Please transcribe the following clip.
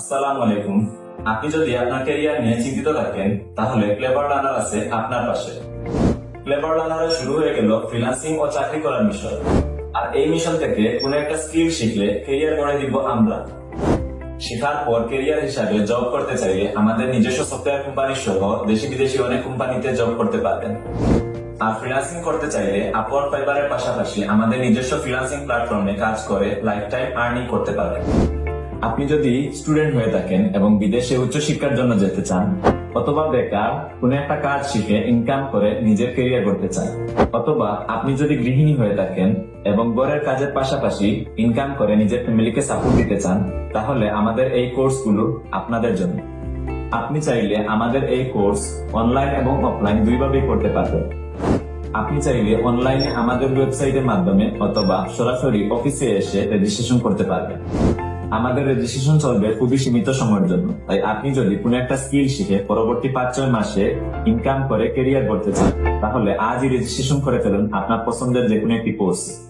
আসসালামু আলাইকুম। আপনি যদি আপনার ক্যারিয়ার নিয়ে চিন্তিত থাকেন, তাহলে ক্লেভার লার্নার আছে আপনার পাশে। ক্লেভার লার্নারে শুরু হয়ে গেল ফ্রিল্যান্সিং ও চাকরি করার মিশন। আর এই মিশন থেকে কোনো একটা স্কিল শিখলে ক্যারিয়ার গড়ে দিব আমরা। শেখার পর ক্যারিয়ার হিসাবে জব করতে চাইলে আমাদের নিজস্ব সফটওয়্যার কোম্পানি সহ দেশি বিদেশি অনেক কোম্পানিতে জব করতে পারবেন। আর ফ্রিল্যান্সিং করতে চাইলে আপওয়ার ফাইবারের পাশাপাশি আমাদের নিজস্ব ফ্রিল্যান্সিং প্ল্যাটফর্মে কাজ করে লাইফ টাইম আর্নিং করতে পারবেন। আপনি যদি স্টুডেন্ট হয়ে থাকেন এবং বিদেশে উচ্চশিক্ষার জন্য যেতে চান, অথবা বেকার, কোন একটা কাজ শিখে ইনকাম করে নিজের কেরিয়ার করতে চান, অথবা আপনি যদি গৃহিণী হয়ে থাকেন এবং ঘরের কাজের পাশাপাশি ইনকাম করে নিজের ফ্যামিলিকে সাপোর্ট দিতে চান, তাহলে আমাদের এই কোর্সগুলো আপনাদের জন্য। আপনি চাইলে আমাদের এই কোর্স অনলাইন এবং অফলাইন দুইভাবেই করতে পারবেন। আপনি চাইলে অনলাইনে আমাদের ওয়েবসাইটের মাধ্যমে অথবা সরাসরি অফিসে এসে রেজিস্ট্রেশন করতে পারবেন। আমাদের রেজিস্ট্রেশন চলবে খুবই সীমিত সময়ের জন্য। তাই আপনি যদি কোনো একটা স্কিল শিখে পরবর্তী পাঁচ, ছয় মাসে ইনকাম করে কেরিয়ার করতে চান, তাহলে আজই রেজিস্ট্রেশন করে ফেলুন আপনার পছন্দের যে কোনো একটি কোর্স